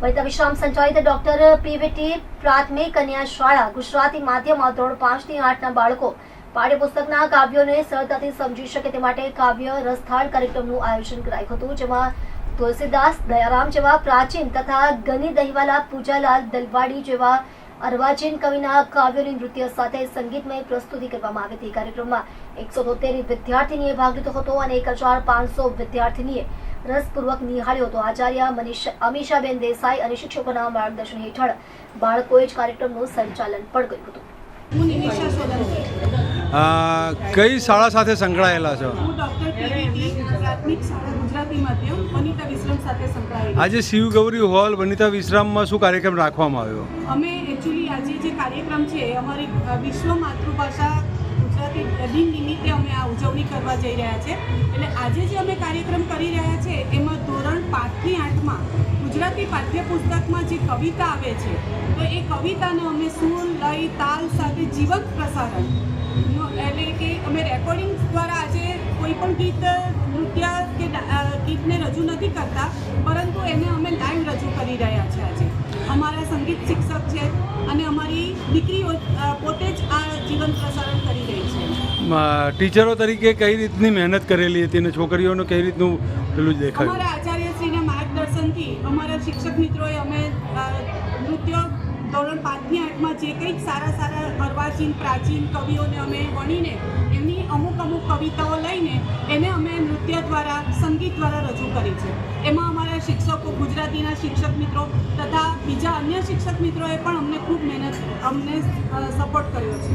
વનિતા વિશ્રામ સંચાલિત doctor Pvt પ્રાથમિક કન્યા શાળા ગુજરાતી માધ્યમમાં ધોરણ પાંચથી આઠના બાળકો પાઠ્યપુસ્તકના કાવ્યોને સરળતાથી સમજી શકે તે માટે કાવ્ય રસથાળ કાર્યક્રમનું આયોજન કરાયું હતું જેમાં તુલસીદાસ દયારામ જેવા પ્રાચીન તથા ગની દહીવાલા પૂજાલાલ દલવાડી જેવા અર્વાચીન કવિના કાવ્યોની નૃત્ય સાથે સંગીતમય પ્રસ્તુતિ કરવામાં આવી હતી કાર્યક્રમમાં એકસો તોતેર વિદ્યાર્થીનીએ ભાગ લીધો હતો અને એક હજાર પાંચસો વિદ્યાર્થીનીએ રસપૂર્વક નિહાળ્યો હતો. આચાર્ય મનીષ અમીષાબેન દેસાઈ અને શિક્ષકોના માર્ગદર્શન હેઠળ બાળકોએ જ કાર્યક્રમનું સંચાલન પણ કર્યું હતું. હું નિમિષા સોલંકી અ, કઈ શાળા સાથે સંકળાયેલા છો? હું ડૉક્ટર પીવીટી પ્રાથમિક શાળા ગુજરાતી માધ્યમ વનિતા વિશ્રમ સાથે સંકળાયેલી આજે શિવ ગૌરી હોલ વનિતા વિશ્રામમાં શું કાર્યક્રમ રાખવામાં આવ્યો? અમે એકચ્યુઅલી આજે જે કાર્યક્રમ છે અમારી વિશ્વ માતૃભાષા ગુજરાતી દિન નિમિત્તે અમે આ ઉજવણી કરવા જઈ રહ્યા છે. એટલે આજે જે અમે કાર્યક્રમ કરી રહ્યા આઠમાં ગુજરાતી પાઠ્યપુસ્તકમાં જે કવિતા આવે છે તો એ કવિતાને અમે સુર લય તાલ સાથે જીવંત પ્રસારણ. એટલે કે અમે રેકોર્ડિંગ દ્વારા આજે કોઈ પણ ગીત નૃત્ય કે ગીતને રજૂ નથી કરતા પરંતુ એને અમે લાઈવ રજૂ કરી રહ્યા છે આજે. અમારા સંગીત શિક્ષક છે અને અમારી દીકરીઓ પોતે જ આ જીવંત પ્રસારણ કરી રહી છે. ટીચરો તરીકે કઈ રીતની મહેનત કરેલી હતી અને છોકરીઓનું કઈ રીતનું પેલું દેખાયું? આચાર્યશ્રીના માર્ગદર્શનથી અમારા શિક્ષક મિત્રોએ અમે નૃત્ય ધોરણ પાંચથી આઠમાં જે કંઈક સારા સારા અર્વાચીન પ્રાચીન કવિઓને અમે વણીને, એમની અમુક અમુક કવિતાઓ લઈને એને અમે નૃત્ય દ્વારા, સંગીત દ્વારા રજૂ કરી છે. એમાં અમારા શિક્ષકો, ગુજરાતીના શિક્ષક મિત્રો તથા બીજા અન્ય શિક્ષક મિત્રોએ પણ અમને ખૂબ મહેનત, અમને સપોર્ટ કર્યો છે.